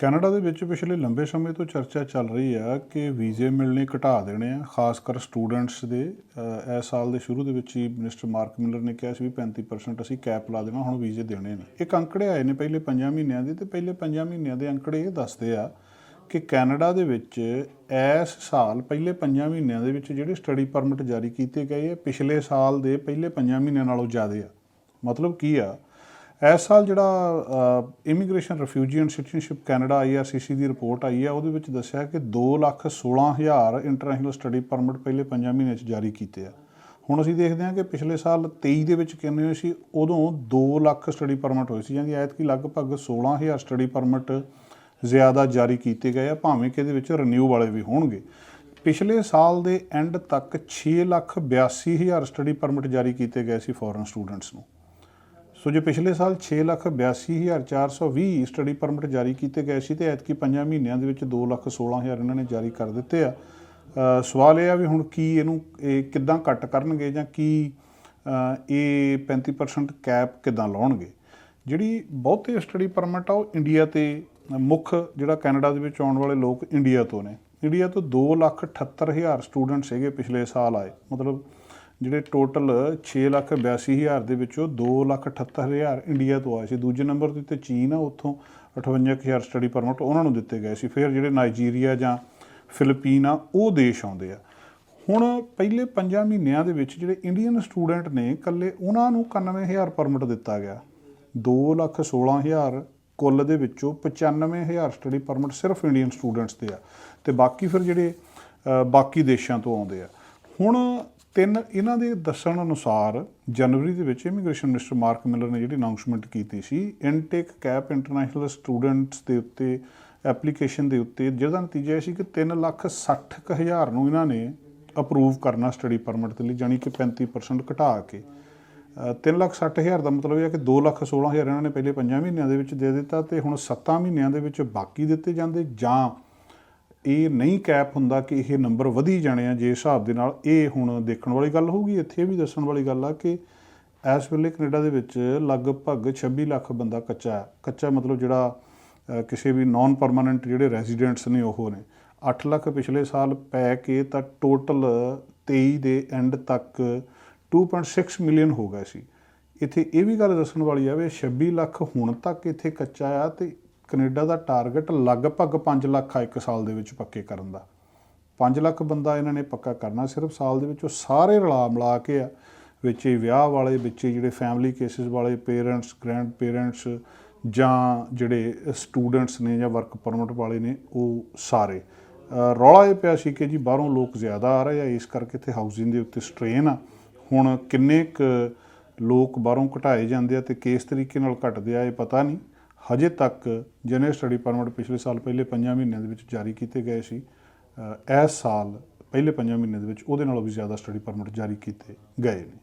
Canada ਦੇ ਵਿੱਚ ਪਿਛਲੇ ਲੰਬੇ ਸਮੇਂ ਤੋਂ ਚਰਚਾ ਚੱਲ ਰਹੀ ਆ ਕਿ ਵੀਜ਼ੇ ਮਿਲਣੇ ਘਟਾ ਦੇਣੇ ਆ, ਖਾਸ ਕਰ ਸਟੂਡੈਂਟਸ ਦੇ। ਇਸ ਸਾਲ ਦੇ ਸ਼ੁਰੂ ਦੇ ਵਿੱਚ ਹੀ ਮਿਨਿਸਟਰ ਮਾਰਕ ਮਿਲਰ ਨੇ ਕਿਹਾ ਸੀ ਵੀ 35% ਅਸੀਂ ਕੈਪ ਲਾ ਦੇਣਾ, ਹੁਣ ਵੀਜ਼ੇ ਦੇਣੇ ਨੇ। ਇਹ ਅੰਕੜੇ ਆਏ ਨੇ ਪਹਿਲੇ 5 ਮਹੀਨਿਆਂ ਦੇ ਤੇ ਪਹਿਲੇ 5 ਮਹੀਨਿਆਂ ਦੇ ਅੰਕੜੇ ਇਹ ਦੱਸਦੇ ਆ ਕਿ ਕੈਨੇਡਾ ਦੇ ਵਿੱਚ ਇਸ ਸਾਲ ਪਹਿਲੇ 5 ਮਹੀਨਿਆਂ ਦੇ ਵਿੱਚ ਜਿਹੜੇ ਸਟੱਡੀ ਪਰਮਿਟ ਜਾਰੀ ਕੀਤੇ ਗਏ ਆ, ਪਿਛਲੇ ਸਾਲ ਦੇ ਪਹਿਲੇ 5 ਮਹੀਨਿਆਂ ਨਾਲੋਂ ਜ਼ਿਆਦਾ ਆ। ਮਤਲਬ ਕੀ ਆ? ਇਸ ਸਾਲ ਜਿਹੜਾ immigration refugee and citizenship Canada IRCC the report ਆਈ ਹੈ, ਉਹਦੇ ਵਿੱਚ ਦੱਸਿਆ ਕਿ 216000 ਇੰਟਰਨੈਸ਼ਨਲ ਸਟੱਡੀ ਪਰਮਿਟ ਪਹਿਲੇ 5 ਮਹੀਨਿਆਂ 'ਚ ਜਾਰੀ ਕੀਤੇ ਆ। ਹੁਣ ਅਸੀਂ ਦੇਖਦੇ ਹਾਂ ਕਿ ਪਿਛਲੇ ਸਾਲ 23 ਦੇ ਵਿੱਚ ਕਿੰਨੇ ਹੋਏ ਸੀ, ਉਦੋਂ 2 ਲੱਖ ਸਟੱਡੀ ਪਰਮਿਟ ਹੋਏ ਸੀ, ਯਾਨੀ ਐਤਕੀ ਲਗਭਗ 16000 ਸਟੱਡੀ ਪਰਮਿਟ ਜ਼ਿਆਦਾ ਜਾਰੀ ਕੀਤੇ ਗਏ ਆ, ਭਾਵੇਂ ਕਿ ਇਹਦੇ ਵਿੱਚ ਰੀਨਿਊ ਵਾਲੇ ਵੀ ਹੋਣਗੇ। ਪਿਛਲੇ ਸਾਲ ਦੇ ਐਂਡ ਤੱਕ 6 ਲੱਖ 82000 ਸਟੱਡੀ ਪਰਮਿਟ ਜਾਰੀ ਕੀਤੇ ਗਏ ਸੀ ਫੋਰਨ ਸਟੂਡੈਂਟਸ ਨੂੰ। ਸੋ ਜੇ ਪਿਛਲੇ ਸਾਲ 6,82,420 ਸਟੱਡੀ ਪਰਮਿਟ ਜਾਰੀ ਕੀਤੇ ਗਏ ਸੀ ਤੇ ਐਤਕੀ 5 ਮਹੀਨਿਆਂ ਦੇ ਵਿੱਚ 2,16,000 ਇਹਨਾਂ ਨੇ ਜਾਰੀ ਕਰ ਦਿੱਤੇ ਆ। ਸਵਾਲ ਇਹ ਆ ਵੀ ਹੁਣ ਕੀ ਇਹਨੂੰ ਇਹ ਕਿੱਦਾਂ ਕੱਟ ਕਰਨਗੇ ਜਾਂ ਕੀ ਇਹ 35% ਕੈਪ ਕਿੱਦਾਂ ਲਾਉਣਗੇ? ਜਿਹੜੀ ਬਹੁਤੇ ਸਟੱਡੀ ਪਰਮਿਟ ਆ ਉਹ ਇੰਡੀਆ ਤੇ ਮੁੱਖ ਜਿਹੜਾ ਕੈਨੇਡਾ ਦੇ ਵਿੱਚ ਆਉਣ ਵਾਲੇ ਲੋਕ ਇੰਡੀਆ ਤੋਂ ਨੇ। ਇੰਡੀਆ ਤੋਂ 2,78,000 ਸਟੂਡੈਂਟਸ ਹੈਗੇ ਪਿਛਲੇ ਸਾਲ ਆਏ। ਮਤਲਬ ਜਿਹੜੇ ਟੋਟਲ 6,82,000 ਦੇ ਵਿੱਚੋਂ 2,78,000 ਇੰਡੀਆ ਤੋਂ ਆਏ ਸੀ। ਦੂਜੇ ਨੰਬਰ ਤੇ ਚੀਨ ਆ ਉੱਥੋਂ 58,000 ਸਟੱਡੀ ਪਰਮਿਟ ਉਹਨਾਂ ਨੂੰ ਦਿੱਤੇ ਗਏ ਸੀ। ਫਿਰ ਜਿਹੜੇ ਨਾਈਜੀਰੀਆ ਜਾਂ ਫਿਲੀਪੀਨ ਆ ਉਹ ਦੇਸ਼ ਆਉਂਦੇ ਆ। ਹੁਣ ਪਹਿਲੇ 5 ਮਹੀਨਿਆਂ ਦੇ ਵਿੱਚ ਜਿਹੜੇ ਇੰਡੀਅਨ ਸਟੂਡੈਂਟ ਨੇ ਇਕੱਲੇ ਉਹਨਾਂ ਨੂੰ 91000 ਪਰਮਿਟ ਦਿੱਤਾ ਗਿਆ। 2,16,000 ਕੁੱਲ ਦੇ ਵਿੱਚੋਂ 95000 ਸਟੱਡੀ ਪਰਮਿਟ ਸਿਰਫ ਇੰਡੀਅਨ ਸਟੂਡੈਂਟਸ ਦੇ ਆ। ਤੇ ਬਾਕੀ ਫਿਰ ਜਿਹੜੇ ਬਾਕੀ ਦੇਸ਼ਾਂ ਤੋਂ ਆਉਂਦੇ ਆ। ਹੁਣ ਤਿੰਨ ਇਹਨਾਂ ਦੇ ਦੱਸਣ ਅਨੁਸਾਰ ਜਨਵਰੀ ਦੇ ਵਿੱਚ ਇਮੀਗ੍ਰੇਸ਼ਨ ਮਿਨਿਸਟਰ ਮਾਰਕ ਮਿਲਰ ਨੇ ਜਿਹੜੀ ਅਨਾਉਂਸਮੈਂਟ ਕੀਤੀ ਸੀ ਇਨਟੇਕ ਕੈਪ ਇੰਟਰਨੈਸ਼ਨਲ ਸਟੂਡੈਂਟਸ ਦੇ ਉੱਤੇ ਐਪਲੀਕੇਸ਼ਨ ਦੇ ਉੱਤੇ, ਜਿਹਦਾ ਨਤੀਜਾ ਇਹ ਸੀ ਕਿ 360000 ਨੂੰ ਇਹਨਾਂ ਨੇ ਅਪਰੂਵ ਕਰਨਾ ਸਟੱਡੀ ਪਰਮਿਟ ਦੇ ਲਈ ਜਾਨੀ ਕਿ 35% ਘਟਾ ਕੇ। ਤਿੰਨ ਲੱਖ ਸੱਠ ਹਜ਼ਾਰ ਦਾ ਮਤਲਬ ਇਹ ਹੈ ਕਿ ਦੋ ਲੱਖ ਸੋਲਾਂ ਹਜ਼ਾਰ ਇਹਨਾਂ ਨੇ ਪਹਿਲੇ 5 ਮਹੀਨਿਆਂ ਦੇ ਵਿੱਚ ਦੇ ਦਿੱਤਾ ਤੇ ਹੁਣ 7 ਮਹੀਨਿਆਂ ਦੇ ਵਿੱਚ ਬਾਕੀ ਦਿੱਤੇ ਜਾਂਦੇ ਜਾਂ ਇਹ ਨਹੀਂ ਕੈਪ ਹੁੰਦਾ ਕਿ ਇਹ ਨੰਬਰ ਵਧੀ ਜਾਣੇ ਆ, ਜੇ ਹਿਸਾਬ ਦੇ ਨਾਲ ਇਹ ਹੁਣ ਦੇਖਣ ਵਾਲੀ ਗੱਲ ਹੋਊਗੀ, ਇੱਥੇ ਇਹ ਵੀ ਦੱਸਣ ਵਾਲੀ ਗੱਲ ਆ ਕਿ ਇਸ ਵੇਲੇ ਕੈਨੇਡਾ ਦੇ ਵਿੱਚ ਲਗਭਗ 26 ਲੱਖ ਬੰਦਾ ਕੱਚਾ ਹੈ। ਕੱਚਾ ਮਤਲਬ ਜਿਹੜਾ ਕਿਸੇ ਵੀ ਨਾਨ ਪਰਮਾਨੈਂਟ ਜਿਹੜੇ ਰੈਜ਼ੀਡੈਂਟਸ ਨੇ ਉਹ ਨੇ। 8 ਲੱਖ ਪਿਛਲੇ ਸਾਲ ਪੈ ਕੇ ਤਾਂ ਟੋਟਲ 23 ਦੇ ਐਂਡ ਤੱਕ 2.6 ਮਿਲੀਅਨ ਹੋ ਗਏ ਸੀ। ਇੱਥੇ ਇਹ ਵੀ ਗੱਲ ਦੱਸਣ ਵਾਲੀ ਆ ਵੀ 26 ਲੱਖ ਹੁਣ ਤੱਕ ਇੱਥੇ ਕੱਚਾ ਆ ਤੇ ਕੈਨੇਡਾ ਦਾ ਟਾਰਗੇਟ ਲਗਭਗ 5 ਲੱਖ ਆ ਇੱਕ ਸਾਲ ਦੇ ਵਿੱਚ ਪੱਕੇ ਕਰਨ ਦਾ। 5 ਲੱਖ ਬੰਦਾ ਇਹਨਾਂ ਨੇ ਪੱਕਾ ਕਰਨਾ, ਸਿਰਫ ਸਾਲ ਦੇ ਵਿੱਚ ਉਹ ਸਾਰੇ ਰਲਾ ਮਿਲਾ ਕੇ ਆ, ਵਿੱਚ ਹੀ ਵਿਆਹ ਵਾਲੇ, ਵਿੱਚ ਹੀ ਜਿਹੜੇ ਫੈਮਿਲੀ ਕੇਸਿਸ ਵਾਲੇ ਪੇਰੈਂਟਸ ਗ੍ਰੈਂਡ ਪੇਰੈਂਟਸ ਜਾਂ ਜਿਹੜੇ ਸਟੂਡੈਂਟਸ ਨੇ ਜਾਂ ਵਰਕ ਪਰਮਿਟ ਵਾਲੇ ਨੇ, ਉਹ ਸਾਰੇ। ਰੌਲਾ ਇਹ ਪਿਆ ਸੀ ਕਿ ਜੀ ਬਾਹਰੋਂ ਲੋਕ ਜ਼ਿਆਦਾ ਆ ਰਹੇ ਆ, ਇਸ ਕਰਕੇ ਇੱਥੇ ਹਾਊਸਿੰਗ ਦੇ ਉੱਤੇ ਸਟ੍ਰੇਨ ਆ। ਹੁਣ ਕਿੰਨੇ ਕੁ ਲੋਕ ਬਾਹਰੋਂ ਘਟਾਏ ਜਾਂਦੇ ਆ ਤੇ ਕਿਸ ਤਰੀਕੇ ਨਾਲ ਘਟਦੇ ਆ, ਇਹ ਪਤਾ ਨਹੀਂ। ਹਜੇ ਤੱਕ ਜਿਹਨੇ ਸਟੱਡੀ ਪਰਮਿਟ ਪਿਛਲੇ ਸਾਲ ਪਹਿਲੇ 5 ਮਹੀਨਿਆਂ ਦੇ ਵਿੱਚ ਜਾਰੀ ਕੀਤੇ ਗਏ ਸੀ। ਇਸ ਸਾਲ ਪਹਿਲੇ 5 ਮਹੀਨਿਆਂ ਦੇ ਵਿੱਚ ਉਹਦੇ ਨਾਲੋਂ ਵੀ ਜ਼ਿਆਦਾ ਸਟੱਡੀ ਪਰਮਿਟ ਜਾਰੀ ਕੀਤੇ ਗਏ ਨੇ।